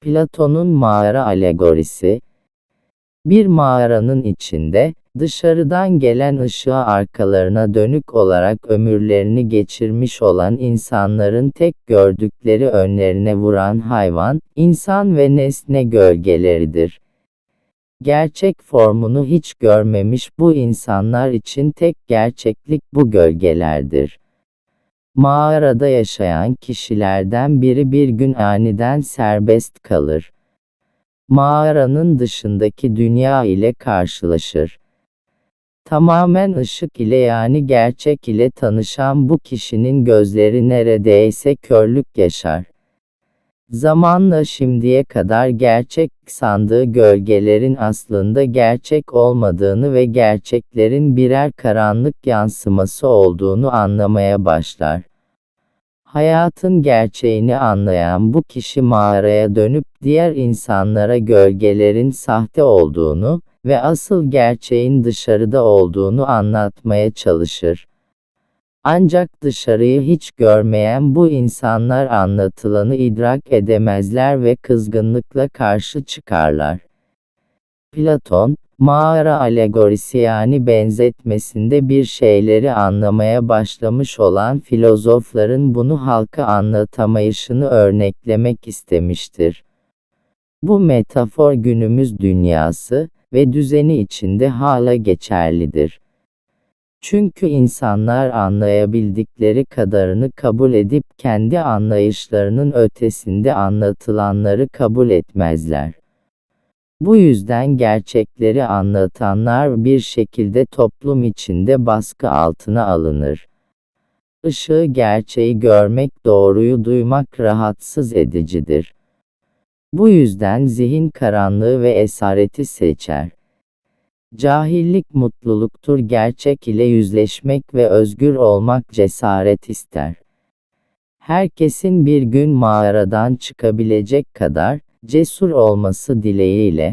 Platon'un mağara alegorisi, bir mağaranın içinde, dışarıdan gelen ışığa arkalarına dönük olarak ömürlerini geçirmiş olan insanların tek gördükleri önlerine vuran hayvan, insan ve nesne gölgeleridir. Gerçek formunu hiç görmemiş bu insanlar için tek gerçeklik bu gölgelerdir. Mağarada yaşayan kişilerden biri bir gün aniden serbest kalır. Mağaranın dışındaki dünya ile karşılaşır. Tamamen ışık ile yani gerçek ile tanışan bu kişinin gözleri neredeyse körlük yaşar. Zamanla şimdiye kadar gerçek sandığı gölgelerin aslında gerçek olmadığını ve gerçeklerin birer karanlık yansıması olduğunu anlamaya başlar. Hayatın gerçeğini anlayan bu kişi mağaraya dönüp diğer insanlara gölgelerin sahte olduğunu ve asıl gerçeğin dışarıda olduğunu anlatmaya çalışır. Ancak dışarıyı hiç görmeyen bu insanlar anlatılanı idrak edemezler ve kızgınlıkla karşı çıkarlar. Platon, mağara alegorisi yani benzetmesinde bir şeyleri anlamaya başlamış olan filozofların bunu halka anlatamayışını örneklemek istemiştir. Bu metafor günümüz dünyası ve düzeni içinde hala geçerlidir. Çünkü insanlar anlayabildikleri kadarını kabul edip kendi anlayışlarının ötesinde anlatılanları kabul etmezler. Bu yüzden gerçekleri anlatanlar bir şekilde toplum içinde baskı altına alınır. Işığı gerçeği görmek doğruyu duymak rahatsız edicidir. Bu yüzden zihin karanlığı ve esareti seçer. Cahillik mutluluktur gerçek ile yüzleşmek ve özgür olmak cesaret ister. Herkesin bir gün mağaradan çıkabilecek kadar cesur olması dileğiyle